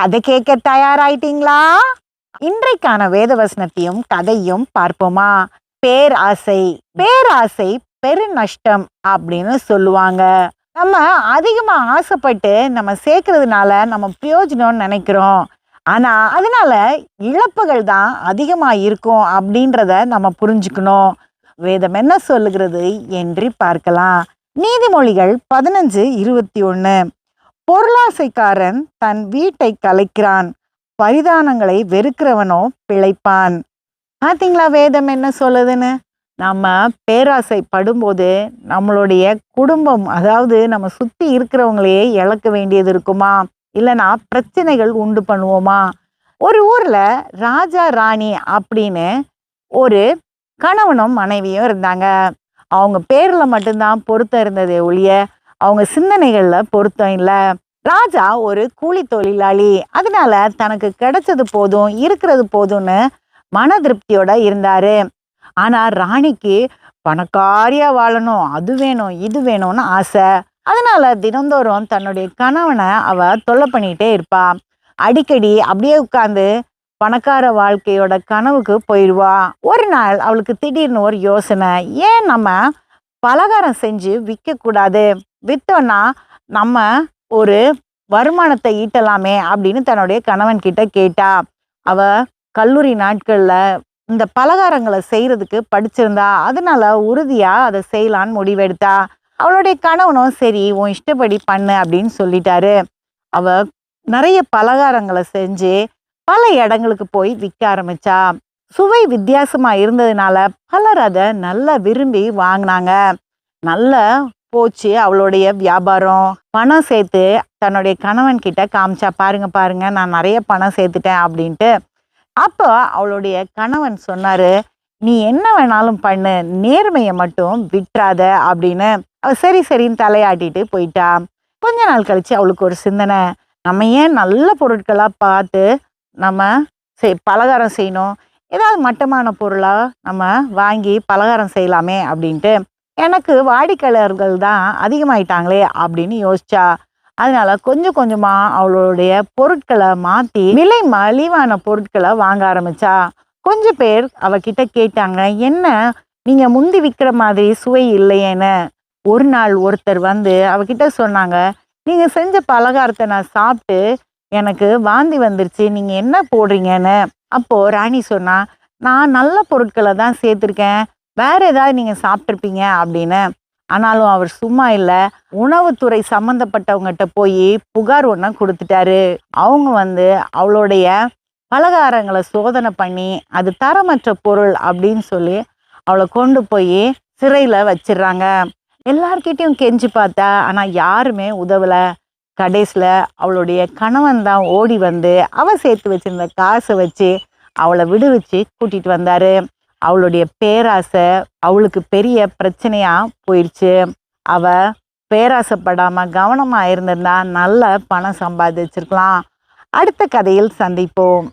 கதை கேட்க தயாராயிட்டீங்களா? இன்றைக்கான வேதவசனத்தையும் கதையும் பார்ப்போமா? பேராசை பேராசை பெருநஷ்டம் அப்படின்னு சொல்லுவாங்க. நம்ம அதிகமா ஆசைப்பட்டு நம்ம சேர்க்கறதுனால நம்ம பிரயோஜனம்னு நினைக்கிறோம். ஆனா அதனால இழப்புகள் தான் அதிகமா இருக்கும் அப்படின்றத நம்ம புரிஞ்சுக்கணும். வேதம் என்ன சொல்லுகிறது என்று பார்க்கலாம். நீதிமொழிகள் பதினஞ்சு இருபத்தி ஒன்று பொருளாசைக்காரன் தன் வீட்டை கலைக்கிறான். பரிதானங்களை வெறுக்கிறவனோ பிழைப்பான். பார்த்தீங்களா வேதம் என்ன சொல்லுதுன்னு? நம்ம பேராசை படும்போது நம்மளுடைய குடும்பம் அதாவது நம்ம சுற்றி இருக்கிறவங்களையே இழக்க வேண்டியது இருக்குமா? இல்லைனா பிரச்சனைகள் உண்டு பண்ணுவோமா? ஒரு ஊரில் ராஜா ராணி அப்படின்னு ஒரு கணவனும் மனைவியும் இருந்தாங்க. அவங்க பேரில் மட்டும்தான் பொருத்தம் இருந்ததே ஒழிய அவங்க சிந்தனைகளில் பொருத்தம் இல்லை. ராஜா ஒரு கூலி தொழிலாளி. அதனால தனக்கு கிடைச்சது போதும் இருக்கிறது போதும்னு மன திருப்தியோட இருந்தாரு. ஆனா ராணிக்கு பணக்காரியா வாழணும் அது வேணும் இது வேணும்னு ஆசை. அதனால தினந்தோறும் தன்னுடைய கணவனை அவ தொல்லை பண்ணிட்டே இருப்பா. அடிக்கடி அப்படியே உட்காந்து பணக்கார வாழ்க்கையோட கனவுக்கு போயிடுவா. ஒரு நாள் அவளுக்கு திடீர்னு ஒரு யோசனை. ஏன் நம்ம பலகாரம் செஞ்சு விற்கக்கூடாது விற்றோன்னா நம்ம ஒரு வருமானத்தை ஈட்டலாமே அப்படின்னு தன்னுடைய கணவன் கிட்ட கேட்டா அவ கல்லூரி நாட்களில் இந்த பலகாரங்களை செய்கிறதுக்கு படிச்சிருந்தா அதனால உறுதியாக அதை செய்யலான்னு முடிவெடுத்தா அவளுடைய கணவனும் சரி உன் இஷ்டப்படி பண்ணு அப்படின்னு சொல்லிட்டாரு. அவ நிறைய பலகாரங்களை செஞ்சு பல இடங்களுக்கு போய் விற்க ஆரம்பிச்சா. சுவை வித்தியாசமாக இருந்ததுனால பலர் அதை நல்லா விரும்பி வாங்கினாங்க. நல்ல போச்சு அவளுடைய வியாபாரம் பணம் சேர்த்து தன்னுடைய கணவன் கிட்ட காமிச்சா பாருங்க பாருங்க நான் நிறைய பணம் சேர்த்துட்டேன் அப்படின்ட்டு. அப்போ அவளுடைய கணவன் சொன்னாரு நீ என்ன வேணாலும் பண்ணு நேர்மையை மட்டும் விட்டுறாத அப்படின்னு. அவ சரி சரின்னு தலையாட்டிட்டு போயிட்டா. கொஞ்ச நாள் கழிச்சு அவளுக்கு ஒரு சிந்தனை நம்ம ஏன் நல்ல பொருட்களாக பார்த்து நம்ம செய் பலகாரம் செய்யணும்? ஏதாவது மட்டமான பொருளாக நம்ம வாங்கி பலகாரம் செய்யலாமே அப்படின்ட்டு. எனக்கு வாடிக்கையாளர்கள் தான் அதிகமாயிட்டாங்களே அப்படின்னு யோசிச்சா அதனால கொஞ்சம் கொஞ்சமா அவளுடைய பொருட்களை மாத்தி விலை மலிவான பொருட்களை வாங்க ஆரம்பிச்சா கொஞ்சம் பேர் அவகிட்ட கேட்டாங்க என்ன நீங்க முந்தி விற்கிற மாதிரி சுவை இல்லையேன்னு? ஒரு நாள் ஒருத்தர் வந்து அவகிட்ட சொன்னாங்க நீங்க செஞ்ச பலகாரத்தை நான் சாப்பிட்டு எனக்கு வாந்தி வந்துருச்சு நீங்க என்ன போடுறீங்கன்னு? அப்போ ராணி சொன்னா நான் நல்ல பொருட்களை தான் சேர்த்துருக்கேன் வேற ஏதாவது நீங்க சாப்பிட்ருப்பீங்க அப்படின்னு. ஆனாலும் அவர் சும்மா இல்லை. உணவுத்துறை சம்மந்தப்பட்டவங்ககிட்ட போய் புகார் ஒன்று கொடுத்துட்டாரு. அவங்க வந்து அவளுடைய பலகாரங்களை சோதனை பண்ணி அது தரமற்ற பொருள் அப்படின்னு சொல்லி அவளை கொண்டு போய் சிறையில் வச்சிடுறாங்க. எல்லார்கிட்டையும் கெஞ்சி பார்த்தா ஆனால் யாருமே உதவலை. கடைசியில் அவளுடைய கணவன் தான் ஓடி வந்து அவ சேர்த்து வச்சிருந்த காசை வச்சு அவளை விடுவிச்சு கூட்டிட்டு வந்தாரு. அவளுடைய பேராசை அவளுக்கு பெரிய பிரச்சனையாக போயிடுச்சு அவ பேராசைப்படாமல் கவனமாக இருந்திருந்தா நல்ல பணம் சம்பாதிச்சிருக்கலாம். அடுத்த கதையில் சந்திப்போம்.